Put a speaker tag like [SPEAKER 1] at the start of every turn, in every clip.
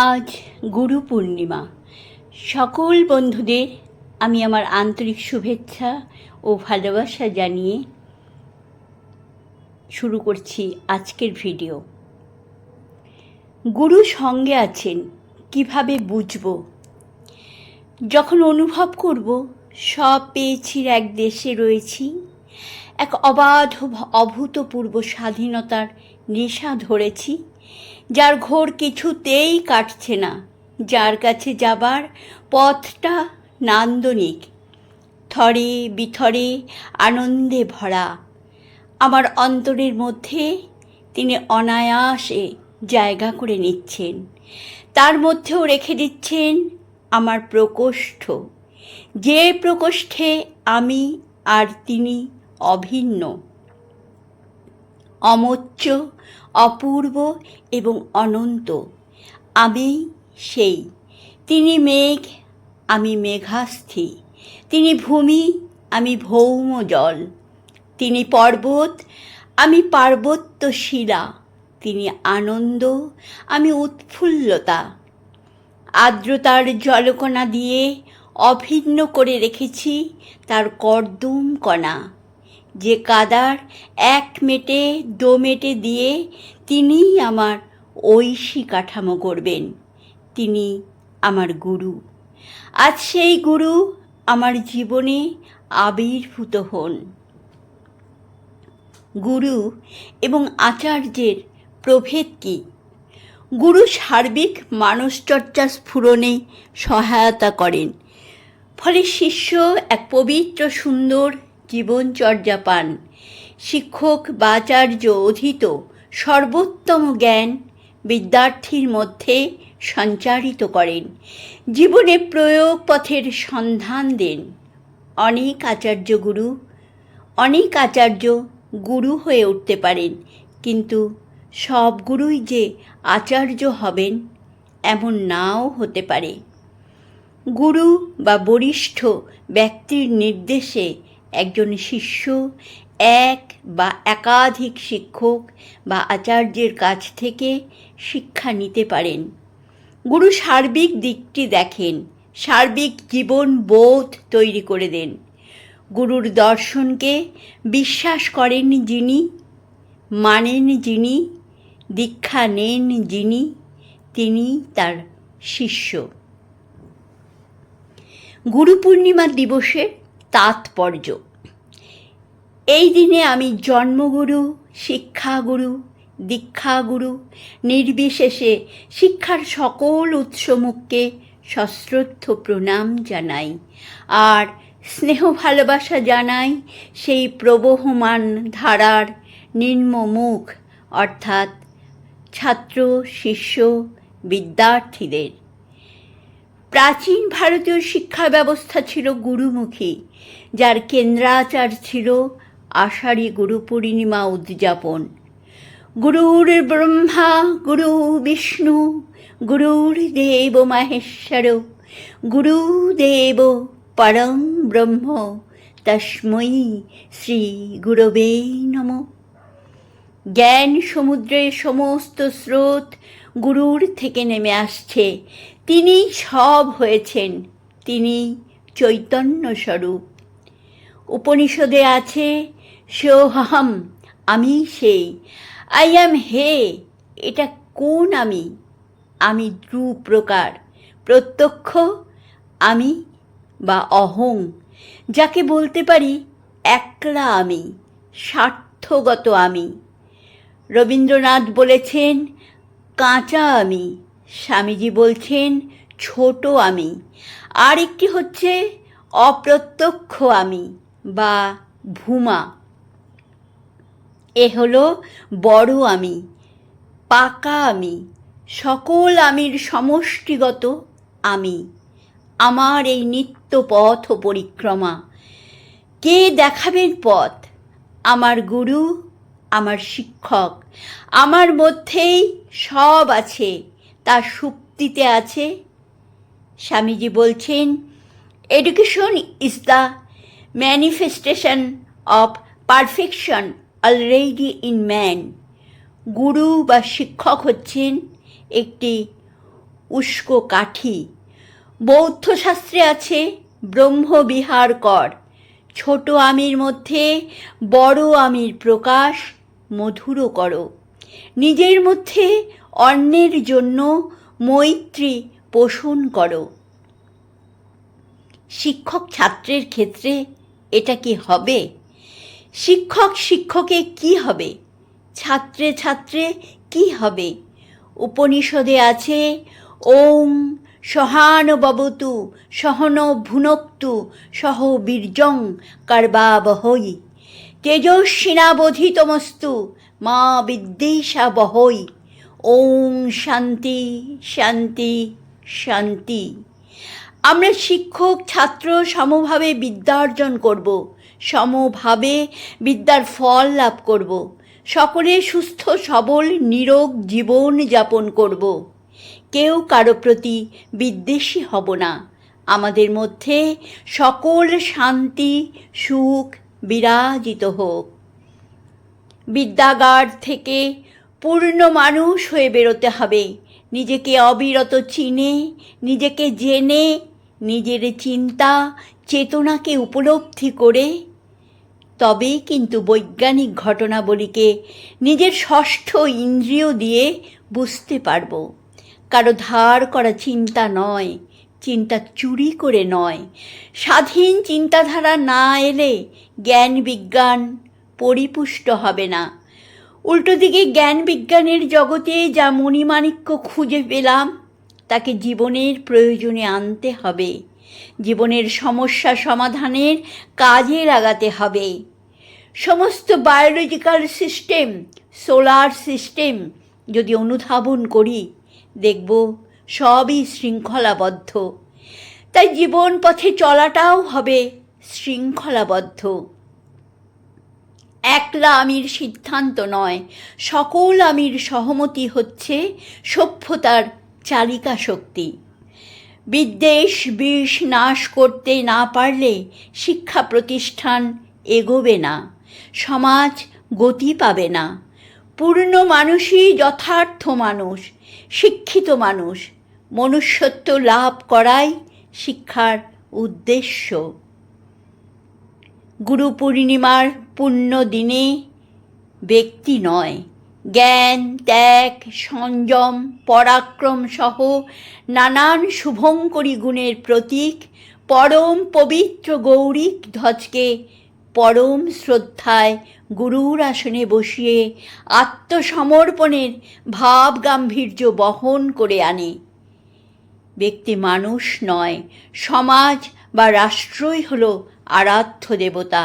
[SPEAKER 1] আজ গুরু পূর্ণিমা। সকল বন্ধুদের আমি আমার আন্তরিক শুভেচ্ছা ও ভালোবাসা জানিয়ে শুরু করছি আজকের ভিডিও। গুরু সঙ্গে আছেন, কীভাবে বুঝব? যখন অনুভব করব, সব পেয়েছি এক দেশে রয়েছি, এক অবাধ অভূতপূর্ব স্বাধীনতার নেশা ধরেছি যার ঘোর কিছুতেই কাটছে না, যার কাছে যাবার পথটা নান্দনিক। থরে বিথরে আনন্দে ভরা, আমার অন্তরের মধ্যে তিনি অনায়াসে জায়গা করে নিচ্ছেন। তার মধ্যেও রেখে দিচ্ছেন আমার প্রকোষ্ঠ। যে প্রকোষ্ঠে আমি আর তিনি অভিন্ন। অমোচ্য অপূর্ব এবং অনন্ত। আমি সেই। তিনি মেঘ, আমি মেঘাস্থি। তিনি ভূমি, আমি ভৌম জল। তিনি পর্বত, আমি পার্বত্য শিলা। তিনি আনন্দ, আমি উৎফুল্লতা। আর্দ্রতার জলকণা দিয়ে অভিন্ন করে রেখেছি তার কর্দম কণা। যে কাদার এক মেটে দো মেটে দিয়ে তিনিই আমার ঐশী কাঠামো করবেন তিনি আমার গুরু। আজ সেই গুরু আমার জীবনে আবির্ভূত হন। গুরু এবং আচার্যের প্রভেদ কী? গুরু সার্বিক মানসচর্চা স্ফুরণে সহায়তা করেন। ফলে শিষ্য এক পবিত্র, সুন্দর জীবনচর্যা পান। শিক্ষক বা আচার্য অধীত সর্বোত্তম জ্ঞান বিদ্যার্থীর মধ্যে সঞ্চারিত করেন। জীবনে প্রয়োগ পথের সন্ধান দেন। অনেক আচার্য গুরু, অনেক আচার্য গুরু হয়ে উঠতে পারেন, কিন্তু সব গুরুই যে আচার্য হবেন, এমন নাও হতে পারে। গুরু বা বরিষ্ঠ ব্যক্তির নির্দেশে একজন শিষ্য, এক বা একাধিক শিক্ষক বা আচার্যের কাছ থেকে শিক্ষা নিতে পারেন। গুরু সার্বিক দিকটি দেখেন, সার্বিক জীবন বোধ তৈরি করে দেন। গুরুর দর্শনকে বিশ্বাস করেন যিনি, মানেন যিনি, দীক্ষা নেন যিনি, তিনি তার শিষ্য। গুরু পূর্ণিমা দিবসের তাৎপর্য। এই দিনে আমি জন্মগুরু, শিক্ষাগুরু, দীক্ষাগুরু, নির্বিশেষে শিক্ষার সকল উৎসমুখকে সশ্রদ্ধ প্রণাম জানাই। আর স্নেহ ভালোবাসা জানাই সেই প্রবহমান ধারার নিম্নমুখ অর্থাৎ ছাত্র, শিষ্য, বিদ্যার্থীদের। প্রাচীন ভারতীয় শিক্ষা ব্যবস্থা ছিল গুরুমুখী, যার কেন্দ্রাচার ছিল আষাঢ়ী গুরু পূর্ণিমা উদযাপন। গুরুর ব্রহ্মা, গুরু বিষ্ণু, গুরুর দেব মাহেশ্বর গুরুদেব পরম ব্রহ্ম, তস্মৈ শ্রী গুরবে নম। জ্ঞান সমুদ্রের সমস্ত স্রোত গুরুর থেকে নেমে আসছে। তিনি সব হয়েছেন। তিনি চৈতন্য স্বরূপ। উপনিষদে আছে, সোহম আমি সেই। আই অ্যাম হে, এটা কোন আমি? আমি দু প্রকার, প্রত্যক্ষ, আমি বা অহং। যাকে বলতে পারি একলা আমি, স্বার্থগত আমি। রবীন্দ্রনাথ বলেছেন কাঁচা আমি। স্বামীজি বলছেন, ছোট আমি। আর একটি হচ্ছে, অপ্রত্যক্ষ আমি বা ভূমা। এ হলো, বড় আমি। পাকা আমি। সকল আমির সমষ্টিগত আমি। আমার এই নিত্য পথ ও পরিক্রমা। কে দেখাবেন পথ? আমার গুরু। আমার শিক্ষক। আমার মধ্যেই সব আছে তার সুপ্তিতে আছে। স্বামীজি বলছেন education is the manifestation of perfection already in man গুরু বা শিক্ষক হচ্ছেন একটি উস্কো কাঠি। বৌদ্ধ শাস্ত্রে আছে ব্রহ্মবিহার কর। ছোট আমির মধ্যে বড় আমির প্রকাশ মধুর করো। নিজের মধ্যে অন্যের জন্য মৈত্রী পোষণ করো। শিক্ষক ছাত্রের ক্ষেত্রে এটা কি হবে? শিক্ষক শিক্ষকে কি হবে? ছাত্রে ছাত্রে কি হবে? উপনিষদে আছে ওং সহানুববতু সহন ভুনক্তু সহ বীর্যং কার্বাবহই তেজস্বিনাবধিতমস্তু মা বিদ্বেষা বহই। ওম শান্তি শান্তি শান্তি। আমরা শিক্ষক, ছাত্র সমভাবে বিদ্যার্জন করব। সমভাবে বিদ্যার ফল লাভ করব। সকলে সুস্থ, সবল, নিরোগ জীবন যাপন করব। কেউ কারও প্রতি বিদ্বেষী হব না। আমাদের মধ্যে সকল শান্তি, সুখ বিরাজিত হোক। বিদ্যাগার থেকে পূর্ণ মানুষ হয়ে বেরোতে হবে। নিজেকে অবিরত চিনে, নিজেকে জেনে, নিজের চিন্তা, চেতনাকে উপলব্ধি করে, তবেই কিন্তু বৈজ্ঞানিক ঘটনাবলীকে নিজের ষষ্ঠ ইন্দ্রিয় দিয়ে বুঝতে পারব। কারও ধার করা চিন্তা নয়, চিন্তা চুরি করে নয়। স্বাধীন চিন্তাধারা না এলে জ্ঞান বিজ্ঞান পরিপুষ্ট হবে না। উল্টো দিকে জ্ঞান বিজ্ঞানের জগতে যা মণিমাণিক্য খুঁজে পেলাম, তাকে জীবনের প্রয়োজনে আনতে হবে। জীবনের সমস্যা সমাধানের কাজে লাগাতে হবে। সমস্ত বায়োলজিক্যাল সিস্টেম, সোলার সিস্টেম যদি অনুধাবন করি, দেখব সবই শৃঙ্খলাবদ্ধ। তাই জীবন পথে চলাটাও হবে শৃঙ্খলাবদ্ধ। একলা আমির সিদ্ধান্ত নয়। সকল আমির সহমতি হচ্ছে সভ্যতার চালিকা শক্তি। বিদ্বেষ, বিষ নাশ করতে না পারলে শিক্ষা প্রতিষ্ঠান এগোবে না, সমাজ গতি পাবে না। পূর্ণ মানুষই যথার্থ মানুষ, শিক্ষিত মানুষ। মনুষ্যত্ব লাভ করাই শিক্ষার উদ্দেশ্য। গুরু পূর্ণিমার পুণ্য দিনে ব্যক্তি নয়। জ্ঞান, ত্যাগ, সংযম, পরাক্রম সহ নানান শুভঙ্করী গুণের প্রতীক পরম পবিত্র গৌরিক ধ্বজকে পরম শ্রদ্ধায় গুরুর আসনে বসিয়ে আত্মসমর্পণের ভাব গাম্ভীর্য বহন করে আনে। ব্যক্তি মানুষ নয়, সমাজ বা রাষ্ট্রই হলো আরাধ্য দেবতা।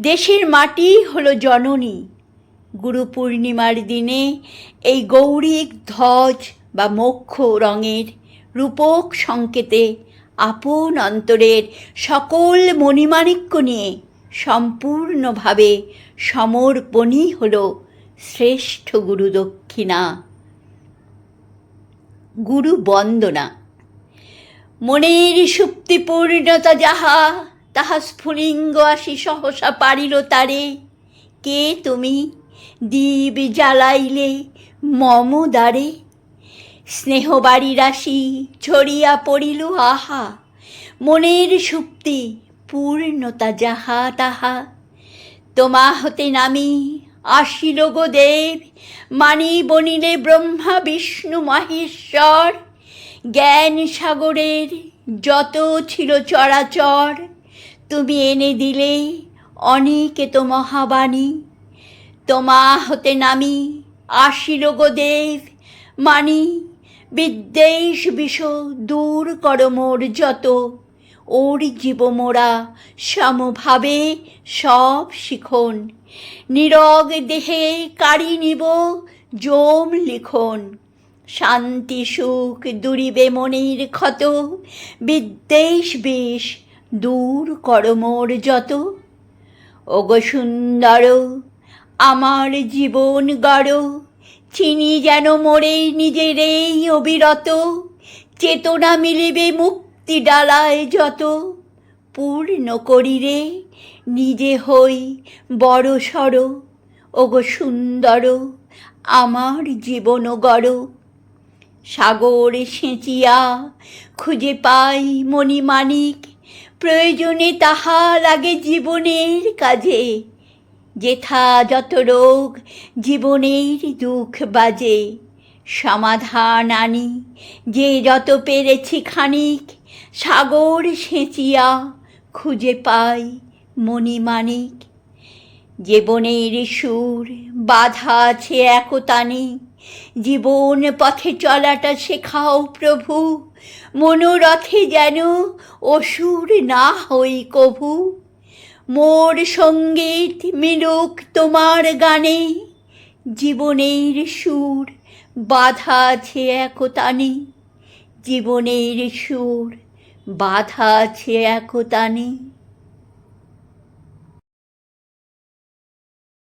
[SPEAKER 1] দেশের মাটি হলো জননী। গুরু পূর্ণিমার দিনে এই গৌরিক ধ্বজ বা মোক্ষ রঙের রূপক সংকেতে আপন অন্তরের সকল মণিমাণিক্য নিয়ে সম্পূর্ণভাবে সমর্পণই হল শ্রেষ্ঠ গুরু দক্ষিণা। গুরু বন্দনা। মনের সুপ্তিপূর্ণতা যাহা তাহা স্ফুলিঙ্গ আসি সহসা পারিল তারে। কে তুমি? দ্বীপ জ্বালাইলে মম দ্বারে। স্নেহবাড়ি রাশি ছড়িয়া পড়িল আহা। মনের সুপ্তি পূর্ণতা যাহা তাহা। তোমা হতে নামি আসিল গো দেব। মানি বনিলে ব্রহ্মা, বিষ্ণু, মহেশ্বর। জ্ঞান সাগরের যত ছিল চরাচর। তুমি এনে দিলে অনেকে তো মহাবাণী। তোমা হতে নামি আসিল গো দেব, মানি বিদ্বেষ বিষ দূর কর মোর যত। ওর জীব মোরা সমভাবে সব শিখন। নিরগ দেহে কারি নিব জম লিখন। শান্তি সুখ দূরিবে মনির ক্ষত, বিদ্বেষ বিষ দূর কর মোর যত। ওগো সুন্দর, আমার জীবন গড়। চিনি যেন মোরে নিজের এই অবিরত। চেতনা মিলিবে মুক্তি ডালায় যত। পূর্ণ করি রে, নিজে হই বড় সড় ওগো সুন্দর, আমার জীবন গড়। সাগর সেঁচিয়া খুঁজে পাই মণিমাণিক প্রয়োজনে তাহা লাগে জীবনের কাজে। যেথা যত রোগ, জীবনের দুঃখ বাজে। সমাধান আনি, যে যত পেরেছি খানিক, সাগর সেঁচিয়া খুঁজে পাই মণিমাণিক জীবনের সুর, বাধা আছে একতানে। জীবন পথে চলাটা শেখাও প্রভু। মনোরথে যেন অসুর না হই কভু। মোর সংগীত মিলুক তোমার গানে, জীবনের সুর বাধা আছে একতানে। জীবনের সুর বাধা আছে একতানে।